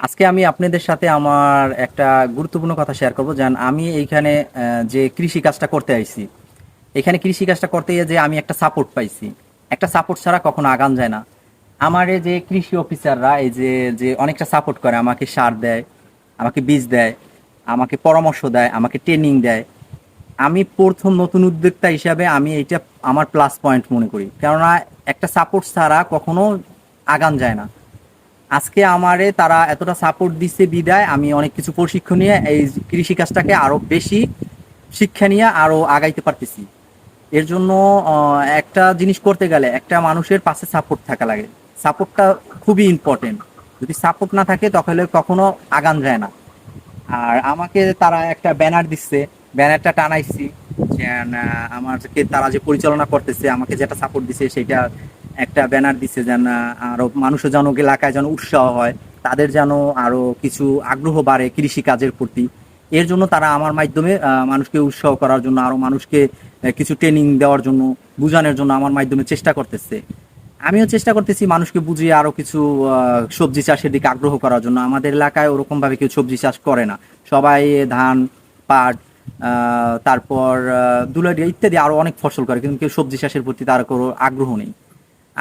আজকে আমি আপনাদের সাথে আমার একটা গুরুত্বপূর্ণ কথা শেয়ার করব। যেন আমি এইখানে যে কৃষি কাজটা করতে আইছি, এখানে কৃষি কাজটা করতে গিয়ে যে আমি একটা সাপোর্ট পাইছি, একটা সাপোর্ট ছাড়া কখনো আগান যায় না। আমার যে কৃষি অফিসাররা এই যে যে অনেকটা সাপোর্ট করে, আমাকে সার দেয়, আমাকে বীজ দেয়, আমাকে পরামর্শ দেয়, আমাকে ট্রেনিং দেয়। আমি প্রথম নতুন উদ্যোক্তা হিসাবে আমি এটা আমার প্লাস পয়েন্ট মনে করি। কেননা একটা সাপোর্ট ছাড়া কখনো আগান যায় না। আজকে আমারে তারা এতটা সাপোর্ট দিচ্ছে বিদায়। আমি অনেক কিছু প্রশিক্ষণ নিয়ে এই কৃষি কাজটাকে আরও বেশি শিক্ষা নিয়ে আরও আগাইতে পারতেছি। এর জন্য একটা জিনিস করতে গেলে একটা মানুষের পাশে সাপোর্ট থাকা লাগে। সাপোর্টটা খুবই ইম্পর্টেন্ট যদি সাপোর্ট না থাকে তাহলে কখনো আগান যায় না। আর আমাকে তারা একটা ব্যানার দিচ্ছে। ব্যানারটা টানাইছি। আহ, তারা যে পরিচালনা করতেছে আমাকে যেটা সাপোর্ট দিছে সেটা একটা ব্যানার দিচ্ছে যেন আহ, আরও মানুষের যেন এলাকায় যেন উৎসাহ হয় তাদের যেন আরও কিছু আগ্রহ বাড়ে কৃষি কাজের প্রতি। এর জন্য তারা আমার মাধ্যমে মানুষকে উৎসাহ করার জন্য আরও মানুষকে কিছু ট্রেনিং দেওয়ার জন্য বোঝানোর জন্য আমার মাধ্যমে চেষ্টা করতেছে। আমিও চেষ্টা করতেছি মানুষকে বুঝিয়ে আরও কিছু সবজি চাষের দিকে আগ্রহ করার জন্য। আমাদের এলাকায় ওরকম ভাবে কেউ সবজি চাষ করে না। সবাই ধান পাট তারপর দুলারি ইত্যাদি আরও অনেক ফসল করে কিন্তু কেউ সবজি চাষের প্রতি তার কোনো আগ্রহ নেই।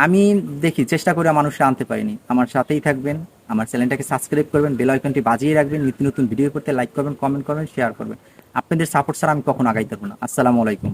আমি দেখি, চেষ্টা করে মানুষকে আনতে পারিনি। আমার সাথেই থাকবেন, আমার চ্যানেলটাকে সাবস্ক্রাইব করবেন বেল আইকনটি বাজিয়ে রাখবেন, নিত্য নতুন ভিডিও করতে লাইক করবেন কমেন্ট করবেন শেয়ার করবেন। আপনাদের সাপোর্ট ছাড়া আমি কখনো আগাইতে পারব না। আসসালামু আলাইকুম।